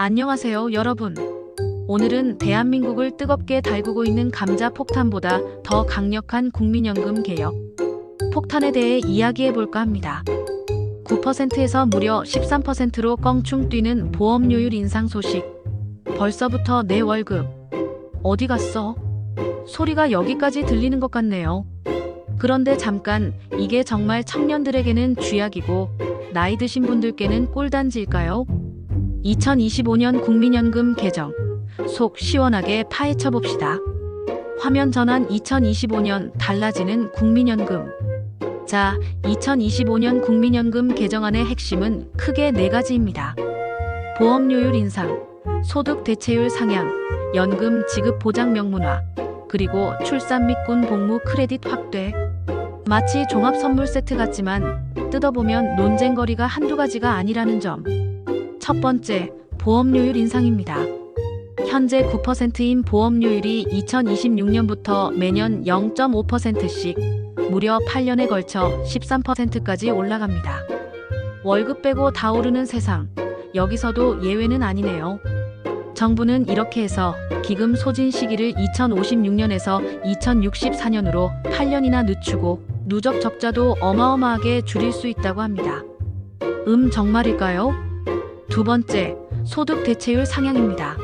안녕하세요, 여러분. 오늘은 대한민국을 뜨겁게 달구고 있는 감자 폭탄보다 더 강력한 국민연금 개혁. 폭탄에 대해 이야기해 볼까 합니다. 9%에서 무려 13%로 껑충 뛰는 보험료율 인상 소식. 벌써부터 내 월급. 어디 갔어? 소리가 여기까지 들리는 것 같네요. 그런데 잠깐, 이게 정말 청년들에게는 쥐약이고, 나이 드신 분들께는 꿀단지일까요? 2025년 국민연금 개정. 속 시원하게 파헤쳐 봅시다. 화면 전환 2025년 달라지는 국민연금. 자, 2025년 국민연금 개정안의 핵심은 크게 네 가지입니다. 보험료율 인상, 소득 대체율 상향, 연금 지급 보장 명문화, 그리고 출산 및 군 복무 크레딧 확대. 마치 종합 선물 세트 같지만 뜯어보면 논쟁거리가 한두 가지가 아니라는 점. 첫 번째, 보험료율 인상입니다. 현재 9%인 보험료율이 2026년부터 매년 0.5%씩 무려 8년에 걸쳐 13%까지 올라갑니다. 월급 빼고 다 오르는 세상. 여기서도 예외는 아니네요. 정부는 이렇게 해서 기금 소진 시기를 2056년에서 2064년으로 8년이나 늦추고 누적 적자도 어마어마하게 줄일 수 있다고 합니다. 음, 정말일까요? 두 번째, 소득 대체율 상향입니다.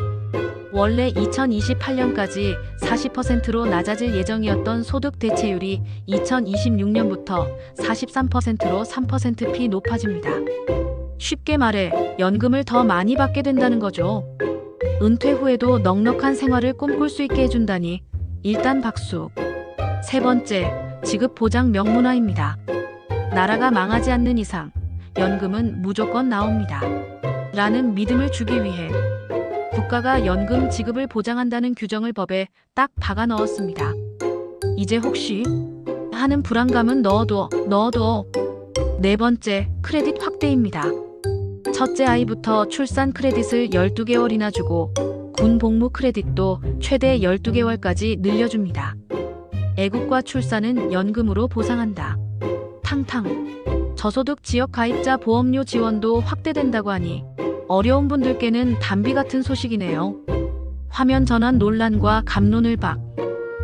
원래 2028년까지 40%로 낮아질 예정이었던 소득 대체율이 2026년부터 43%로 3%피 높아집니다. 쉽게 말해 연금을 더 많이 받게 된다는 거죠. 은퇴 후에도 넉넉한 생활을 꿈꿀 수 있게 해준다니 일단 박수. 세 번째, 지급 보장 명문화입니다. 나라가 망하지 않는 이상 연금은 무조건 나옵니다. 라는 믿음을 주기 위해 국가가 연금 지급을 보장한다는 규정을 법에 딱 박아 넣었습니다. 이제 혹시 하는 불안감은 넣어둬, 넣어둬. 네 번째, 크레딧 확대입니다. 첫째 아이부터 출산 크레딧을 12개월이나 주고 군 복무 크레딧도 최대 12개월까지 늘려줍니다. 애국과 출산은 연금으로 보상한다. 탕탕. 저소득 지역 가입자 보험료 지원도 확대된다고 하니 어려운 분들께는 담비 같은 소식이네요. 화면 전환 논란과 감론을 박.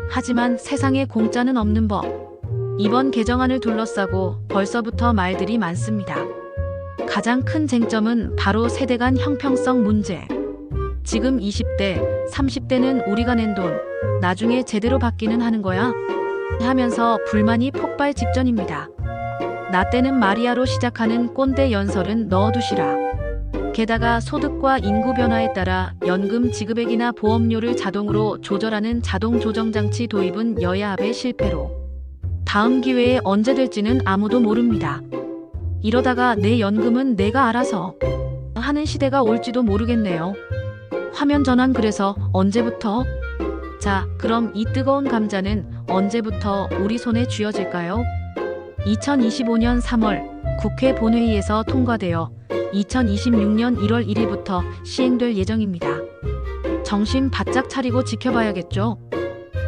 하지만 세상에 공짜는 없는 법. 이번 개정안을 둘러싸고 벌써부터 말들이 많습니다. 가장 큰 쟁점은 바로 세대 간 형평성 문제. 지금 20대, 30대는 우리가 낸 돈, 나중에 제대로 받기는 하는 거야? 하면서 불만이 폭발 직전입니다. 나 때는 마리아로 시작하는 꼰대 연설은 넣어두시라. 게다가 소득과 인구 변화에 따라 연금 지급액이나 보험료를 자동으로 조절하는 자동 조정 장치 도입은 여야 합의 실패로 다음 기회에 언제 될지는 아무도 모릅니다. 이러다가 내 연금은 내가 알아서 하는 시대가 올지도 모르겠네요. 화면 전환 그래서 언제부터? 자, 그럼 이 뜨거운 감자는 언제부터 우리 손에 쥐어질까요? 2025년 3월 국회 본회의에서 통과되어 2026년 1월 1일부터 시행될 예정입니다. 정신 바짝 차리고 지켜봐야겠죠?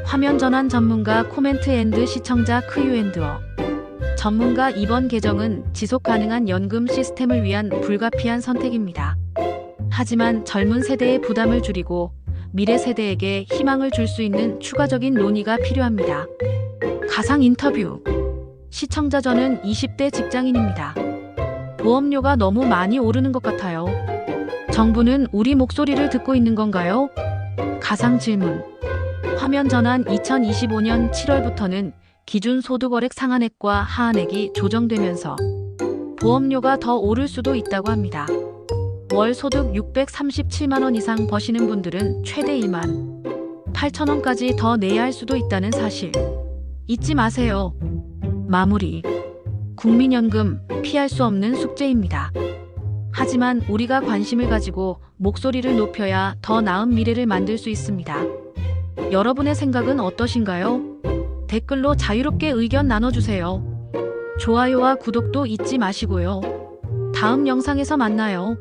화면 전환 전문가 코멘트 앤드 시청자 크유 앤드어 전문가 이번 개정은 지속 가능한 연금 시스템을 위한 불가피한 선택입니다. 하지만 젊은 세대의 부담을 줄이고 미래 세대에게 희망을 줄 수 있는 추가적인 논의가 필요합니다. 가상 인터뷰 시청자 저는 20대 직장인입니다. 보험료가 너무 많이 오르는 것 같아요. 정부는 우리 목소리를 듣고 있는 건가요? 가상 질문. 화면 전환 2025년 7월부터는 기준 소득월액 상한액과 하한액이 조정되면서 보험료가 더 오를 수도 있다고 합니다. 월 소득 637만 원 이상 버시는 분들은 최대 1만 8천 원까지 더 내야 할 수도 있다는 사실. 잊지 마세요. 마무리. 국민연금 피할 수 없는 숙제입니다. 하지만 우리가 관심을 가지고 목소리를 높여야 더 나은 미래를 만들 수 있습니다. 여러분의 생각은 어떠신가요? 댓글로 자유롭게 의견 나눠주세요. 좋아요와 구독도 잊지 마시고요. 다음 영상에서 만나요.